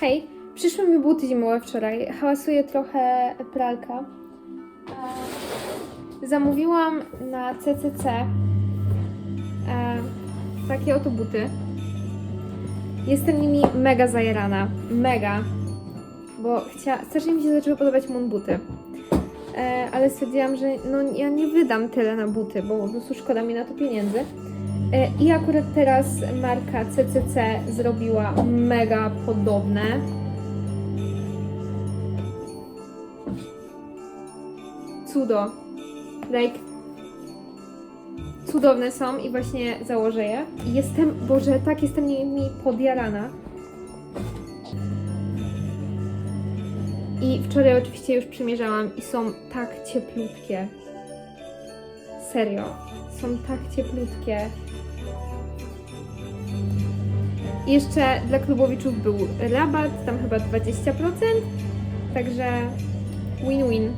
Hej, przyszły mi buty zimowe wczoraj. Hałasuje trochę pralka. E, zamówiłam na CCC e, takie oto buty. Jestem nimi mega zajarana. Mega. Bo chcia... strasznie mi się zaczęły podobać Moon buty. E, ale stwierdziłam, że no, ja nie wydam tyle na buty, bo po prostu szkoda mi na to pieniędzy. E, I akurat teraz marka CCC zrobiła mega podobne. Cudo. Like. Cudowne są i właśnie założę je. Jestem, Boże, tak jestem nimi podjarana. I wczoraj oczywiście już przymierzałam i są tak cieplutkie. Serio. Są tak cieplutkie. Jeszcze dla klubowiczów był rabat, tam chyba 20%. Także win-win.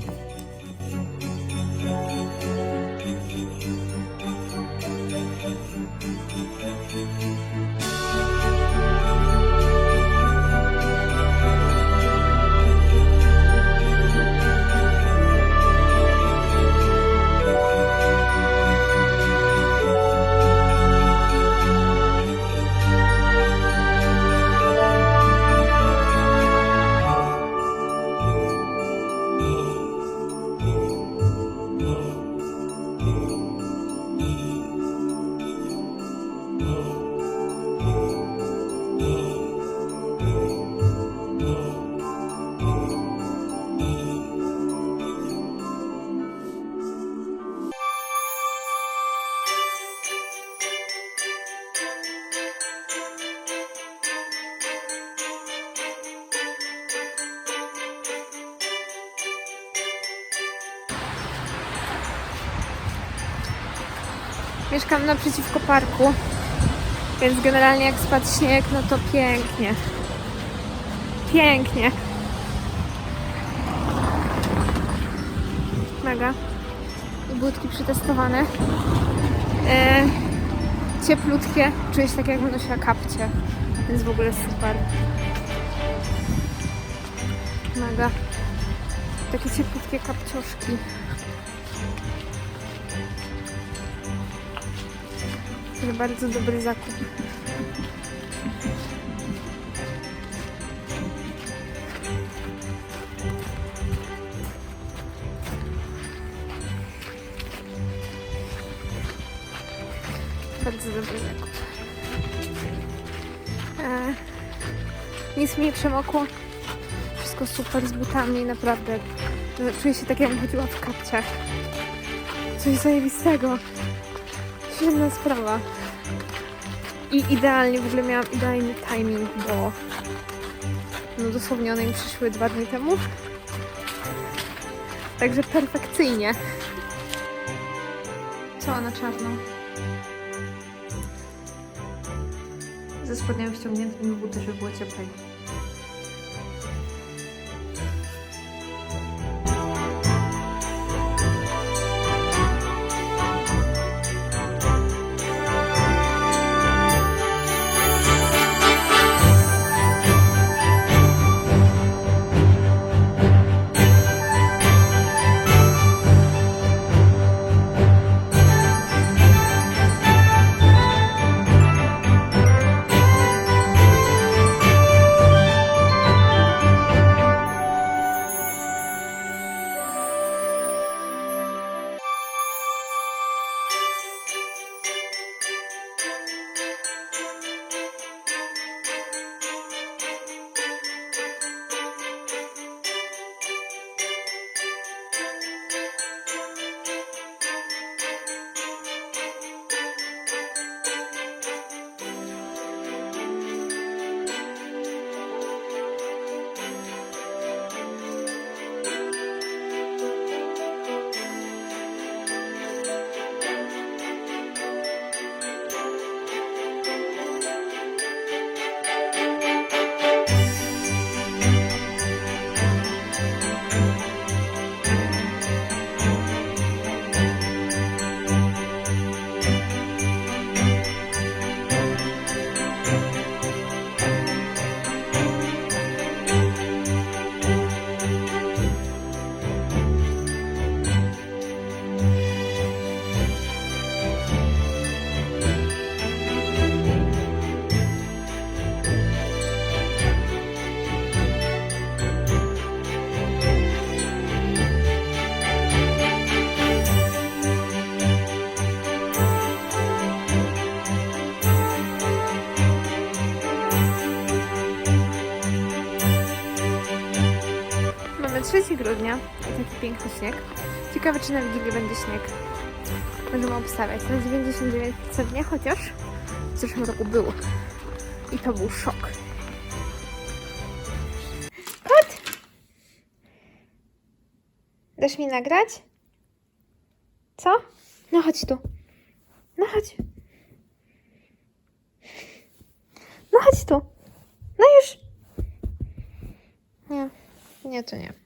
Mieszkam naprzeciwko parku, więc generalnie jak spadł śnieg, no to pięknie. Pięknie. Mega. Budki przetestowane. E, cieplutkie. Czuję się tak jakbym nosiła kapcie, więc w ogóle super. Mega. Takie cieplutkie kapcioszki. To bardzo dobry zakup. Bardzo dobry zakup. E, nic mi nie przemokło. Wszystko super z butami, naprawdę. Czuję się tak, jakbym chodziła w kapciach. Coś zajebistego. Świetna sprawa. I idealnie, w ogóle miałam idealny timing, bo no dosłownie one mi przyszły dwa dni temu. Także perfekcyjnie. Cała na czarno. Ze spodniami ściągniętymi w buty, żeby było cieplej. Grudnia i taki piękny śnieg. Ciekawe, czy na Wigilię będzie śnieg. Będziemy obstawiać na 99% dnia, chociaż w zeszłym roku był. I to był szok. Kot! Dasz mi nagrać? Co? No chodź tu. No chodź. No chodź tu. No już. Nie. Nie, to nie.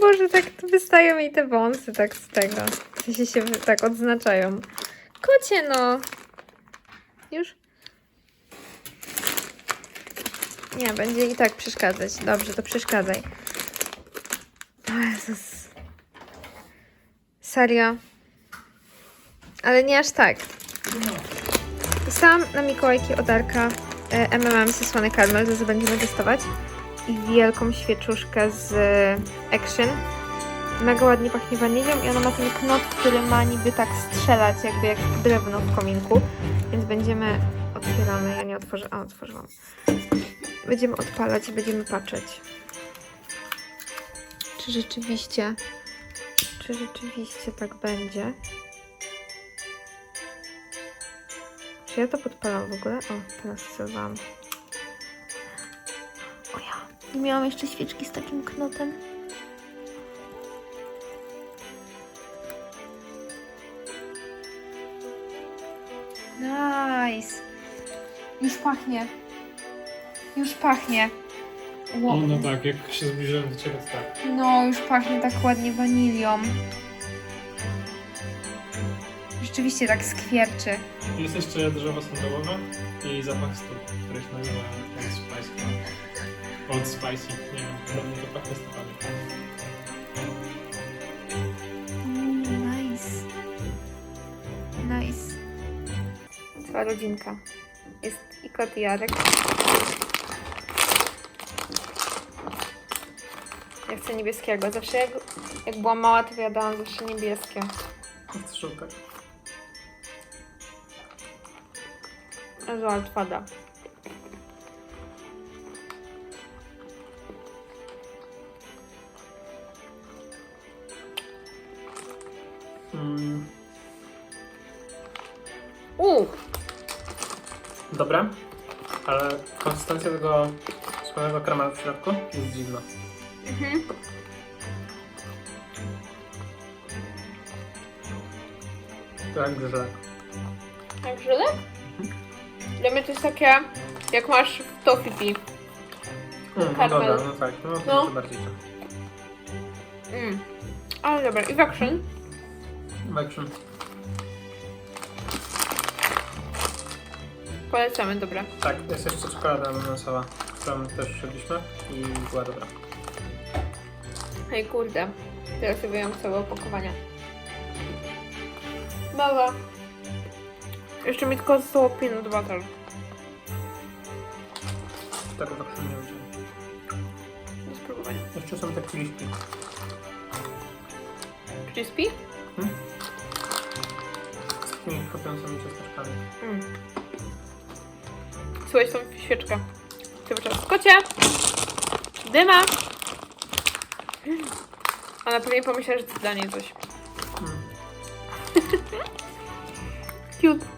Boże, tak wystają mi te wąsy tak z tego. W sensie się tak odznaczają. Kocie, no. Już? Nie, będzie i tak przeszkadzać. Dobrze, to przeszkadzaj. O Jezus. Serio? Ale nie aż tak. Dostałam na Mikołajki od Darka e, M&M's słony karmel, to będziemy testować. I wielką świeczuszkę z e, Action. Mega ładnie pachnie wanilią i ona ma ten knot, który ma niby tak strzelać, jakby jak drewno w kominku. Więc będziemy... Otwieramy, ja nie otworzę... A, otworzyłam. Będziemy odpalać i będziemy patrzeć. Czy rzeczywiście... Czy rzeczywiście tak będzie? Czy ja to podpalam w ogóle? O, teraz celowałam. O nie miałam jeszcze świeczki z takim knotem. Nice. Już pachnie. Już pachnie. Ło- O, no tak, jak się zbliżyłem do ciebie, to tak. no, już pachnie tak ładnie wanilią. Rzeczywiście tak skwierczy. Jest jeszcze drzewo sandałowe i zapach stóp, który się nazywa Spice. Old Spicy, nie wiem, podobnie to pachnie stopami. Nice. Nice. Cała rodzinka. Jest i kot i Jarek. Ja chcę niebieskiego. Zawsze jak, jak byłam mała, to jadałam zawsze niebieskie. Chcesz żółtek? Żal twarda. Mm, Uuu! dobre, ale konsystencja tego słonego karamelu w środku jest dziwna. Mhm. To jak grzelek. Jak żylek? Dla mnie to jest takie, jak masz w toffee Mm, no Karmel. dobra, no tak, no, No. no. bardziej tak. Mm. Ale dobra, i w Action. Polecamy, dobra. Tak, jest jeszcze czekolada ananasowa, którą też wzięliśmy i była dobra. Hej kurde, teraz sobie wyjąłem całe opakowanie. Mała. Jeszcze mi tylko zostało peanut butter. Tego tak nie wziąłem. Do spróbowania. Jeszcze są te crispy. Crispy? Z takimi chrupiącymi ciasteczkami. Mm. Słuchaj tą świeczkę. Cały czas. Kocie! Dyma! Ona pewnie pomyślała, że to dla niej coś. Mm. Cute.